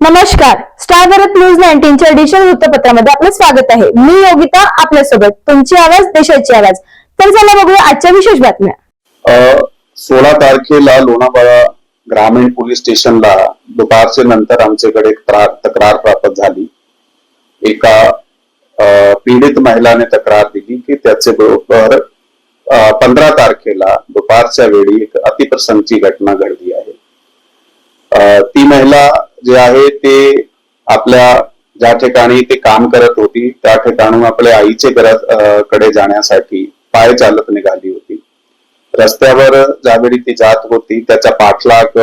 नमस्कार. Star Bharat news नाईन्टीनच्या digital वृत्तपत्रामध्ये आपलं स्वागत आहे. मी योगिता आपल्यासोबत तुमची आवाज देशाची आवाज. तर चला बघूया आजच्या विशेष बातम्या. सोळा तारखेला लोणावळा ग्रामीण पोलीस स्टेशनला दुपारच्या नंतर आमच्याकडे तक्रार प्राप्त झाली. एका पीडित महिलाने तक्रार दिली की त्याचे बरोबर पंधरा तारखेला दुपारच्या वेळी एक अतिप्रसंगची घटना घडली आहे. ती महिला जे आहे ते आपल्या ज्या ठिकाणी ते काम करत होती त्या ठिकाणून आपल्या आईचे कडे जाण्यासाठी पाय चालत निघाली होती. रस्त्यावर ज्यावेळी ती जात होती त्याचा पाठलाग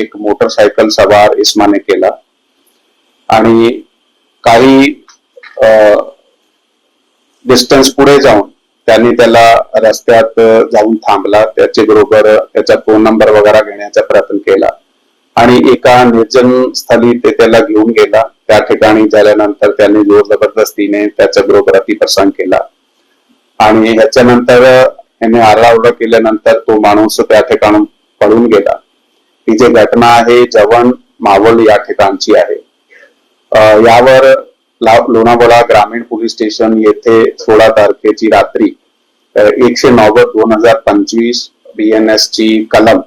एक मोटरसायकल सवार इस्माने केला. आणि काही डिस्टन्स पुढे जाऊन त्यांनी त्याला रस्त्यात जाऊन थांबला त्याचे बरोबर त्याचा फोन नंबर वगैरे घेण्याचा प्रयत्न केला. आणि एका निर्जन स्थळी ते त्याला घेऊन गेला. त्या ठिकाणी झाल्यानंतर त्यांनी जोर जबरदस्तीने त्याच्या बरोबर अतिप्रसंग केला. आणि ह्याच्यानंतर याने आरडाओरडा केल्यानंतर तो माणूस त्या ठिकाणून पळून गेला. ही जी घटना आहे जवण मावळ या ठिकाणची आहे. अं, यावर ला- लोणावळा ग्रामीण पोलीस स्टेशन येथे सोळा तारखेची रात्री एकशे नव्वद दोन हजार पंचवीस बीएनएस ची कलम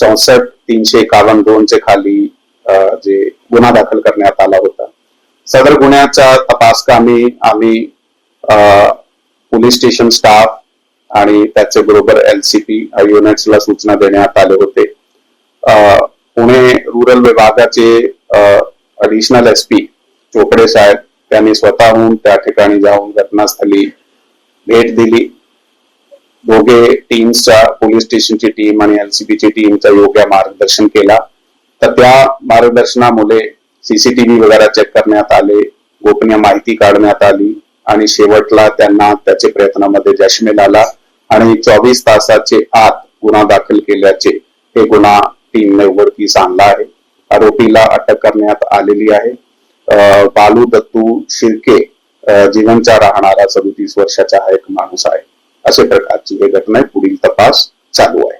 चौसष्ट तीनशे एकावन्न दोनचे खाली जे गुन्हा दाखल करण्यात आला होता. सदर गुन्ह्याचा तपास कामी आम्ही अं, पोलीस स्टेशन स्टाफ आणि त्याचे बरोबर एलसीपी युनिट्सला सूचना देण्यात आले होते. अं, पुणे रुरल विभागाचे अडिशनल एस पी चोपडे साहेब त्यांनी स्वतःहून त्या ठिकाणी जाऊन घटनास्थळी भेट दिली. दोघे टीम्सच्या पोलीस स्टेशनची टीम आणि एलसीबीची टीमचा योग्य मार्गदर्शन केला. तर त्या मार्गदर्शनामुळे सीसीटीव्ही वगैरे चेक करण्यात आले गोपनीय माहिती काढण्यात आली आणि शेवटला त्यांना त्याचे प्रयत्नामध्ये यश मिळाला आणि चोवीस तासाचे आत गुन्हा दाखल केल्याचे हे गुन्हा टीमने उघडकीस आणला आहे. आरोपीला अटक करण्यात आलेली आहे. बालू दत्तू शिर्के जीवनचा राहणारा सदोतीस वर्षाचा हा एक माणूस आहे. अशा प्रकारची ही घटना आहे. पुढील तपास चालू आहे